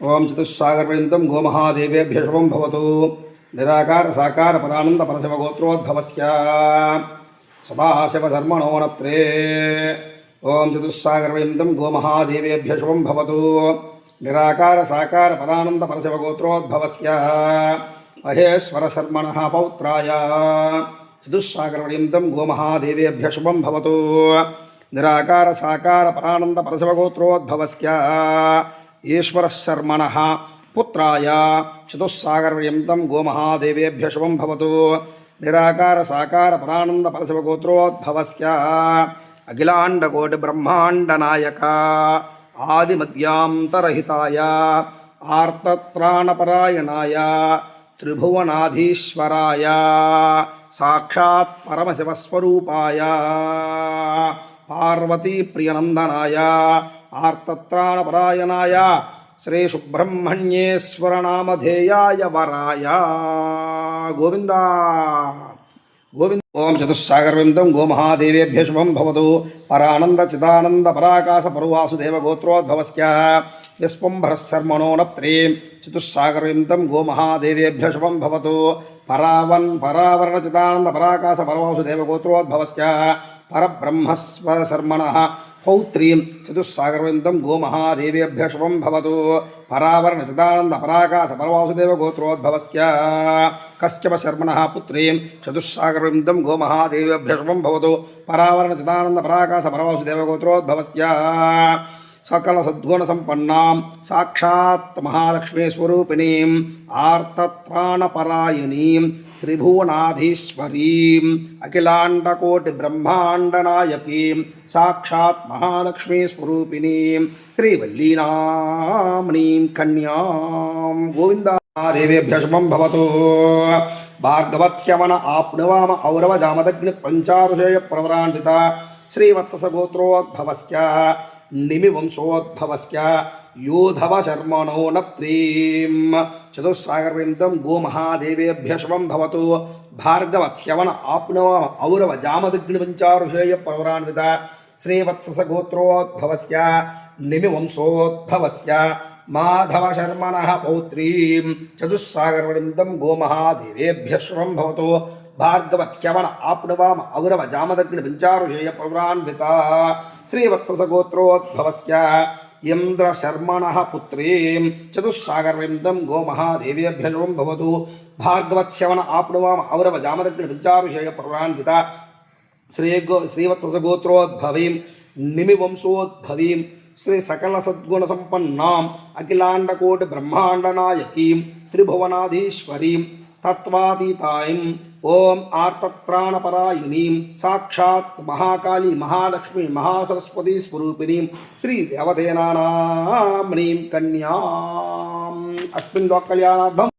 ओम चतुस्सागर पर्यतम गोमहादेवेभ्य भवतु। निराकार साकार पदानंद परशिव गोत्रोद्भव सदाशिव धर्मणो नत्रे। ओम चतुस्सागर पर्यतम गोमहादेवेभ्य शुभम भवतु। निराकार साकार पदानंद परशिव गोत्रोद्भव महेश्वर शर्मणः पौत्राय। चतुस्सागर पर्यतम गोमहादेवेभ्य शुभम भवतु। నిరాకార సాకార పరానంద పరశివగోత్రోద్భవస్య ఈశ్వరశర్మణ పుత్రాయ చతుస్సాగర్యంతం గోమహాదేవేభ్య శుభం భవతు. నిరాకార సాకార పరానంద పరశవగోత్రోద్భవస్య అఖిలాండకోటి బ్రహ్మాండనాయక ఆదిమద్యాంతరహితాయ ఆర్తత్రాణపరాయణాయ త్రిభువనాధీశ్వరాయ సాక్షాత్ పరమశివస్వరూపాయ. పార్వతీ ప్రియనందనాయ ఆర్తత్రాణపరాయణాయ శ్రీ సుబ్రహ్మణ్యేశ్వరనామధేయాయ వరాయ. గోవిందా! గోవింద ఓం చతుస్సాగరవిందం గోమహాదేవేభ్య శుభం భవతు. పరానంద చిదానంద పరాకాశ పరువాసుదేవ గోత్రోద్భవస్య విస్పంభరः శర్మణో నప్త్రీం. చతుస్సాగరవిందం గోమహాదేవేభ్య శుభం భవతు. పరావన్ పరావరణ చిదానంద పరాకాశ పరవాసుదేవ గోత్రోద్భవస్య పరబ్రహ్మస్వ శర్మణ. పౌత్రీం చతుస్సాగరవిందం గోమహాదేవేభ్య శుభం భవతు పరావరణ చిదానంద పరాకాశ పరవాసుదేవ గోత్రోద్భవస్య కశ్చప శర్మణ పుత్రీం చతుస్సాగరవిందం గోమహాదేవేభ్య శుభం భవతు పరావరణ చిదానంద పరాకాశ పరవాసుదేవ గోత్రోద్భవస్య సకల సద్గుణ సంపన్నాం సాక్షాత్ మహాలక్ష్మీ స్వరూపిణీం ఆర్తత్రాణపరాయణీం త్రిభువనాధీశ్వరీం అఖిలాండకోటి బ్రహ్మాండనాయకీం సాక్షాత్ మహాలక్ష్మీ స్వరూపిణీం శ్రీవల్లీనామనీం కన్యాం గోవింద దేవేభ్య శుభం భవతు. భార్గవత్స్యమన ఆప్నువామ ఔరవ జామదగ్ని పంచారుషేయ ప్రవరాన్విత శ్రీవత్సగోత్రోద్భవస్య निमिवंशोद्भवस्य योधवशर्मणो न त्रीम् चतुस्सागरविन्दं गोमहादेवेभ्य शुभं भवतु। भार्गवत्स्यवन आप्नव औरव जामदग्निपञ्चारुषेय पौरान्वित श्रीवत्ससगोत्रोद्भवस्य निमिवंशोद्भवस्य माधवशर्मणः पौत्रीं चतुस्सागरविन्दं गोमहादेवेभ्य शुभं भवतु। ಭಾರ್ಗವ ಚ್ಯವಣ ಆಪ್ನುವಾಮ ಔರವ ಜಾಮದಗ್ನ ವಿಂಚಾರುಷೇಯ ಪೌರಾನ್ವಿತ ಶ್ರೀವತ್ಸಸಗೋತ್ರೋದ್ಭವಸ್ಯ ಇಂದ್ರ ಶರ್ಮಣಃ ಪುತ್ರೀಂ ಚತುಸ್ಸಾಗರವಿಂದಂ ಗೋಮಹಾದೇವಿಯಭ್ಯರ್ವಂ ಭವತು ಭಾರ್ಗವತ್ಸ್ಯವನ ಆಪ್ನುವಾಮ ಔರವ ಜಾಮದಗ್ನ ವಿಂಚಾರುಷೇಯ ಪೌರಾನ್ವಿತ ಶ್ರೀ ಗೋ ಶ್ರೀವತ್ಸಸಗೋತ್ರೋದ್ಭವೀಂ ನಿಮಿವಂಶೋದ್ಭವೀಂ ಶ್ರೀ ಸಕಲ ಸದ್ಗುಣ ಸಂಪನ್ನಾಂ ಅಖಿಲಾಂಡಕೋಟಿ ಬ್ರಹ್ಮಾಂಡ ನಾಯಕೀಂ ತ್ರಿಭುವನಾಧೀಶ್ವರೀಂ हत्वातीतायम् ओम आर्तत्राणपरायणीं साक्षात् महाकाली महालक्ष्मी महासरस्वती स्वरूपिणीं श्रीदेवतेनाम्नीं कन्याम्। अस्मिन् लोककल्याणार्थम्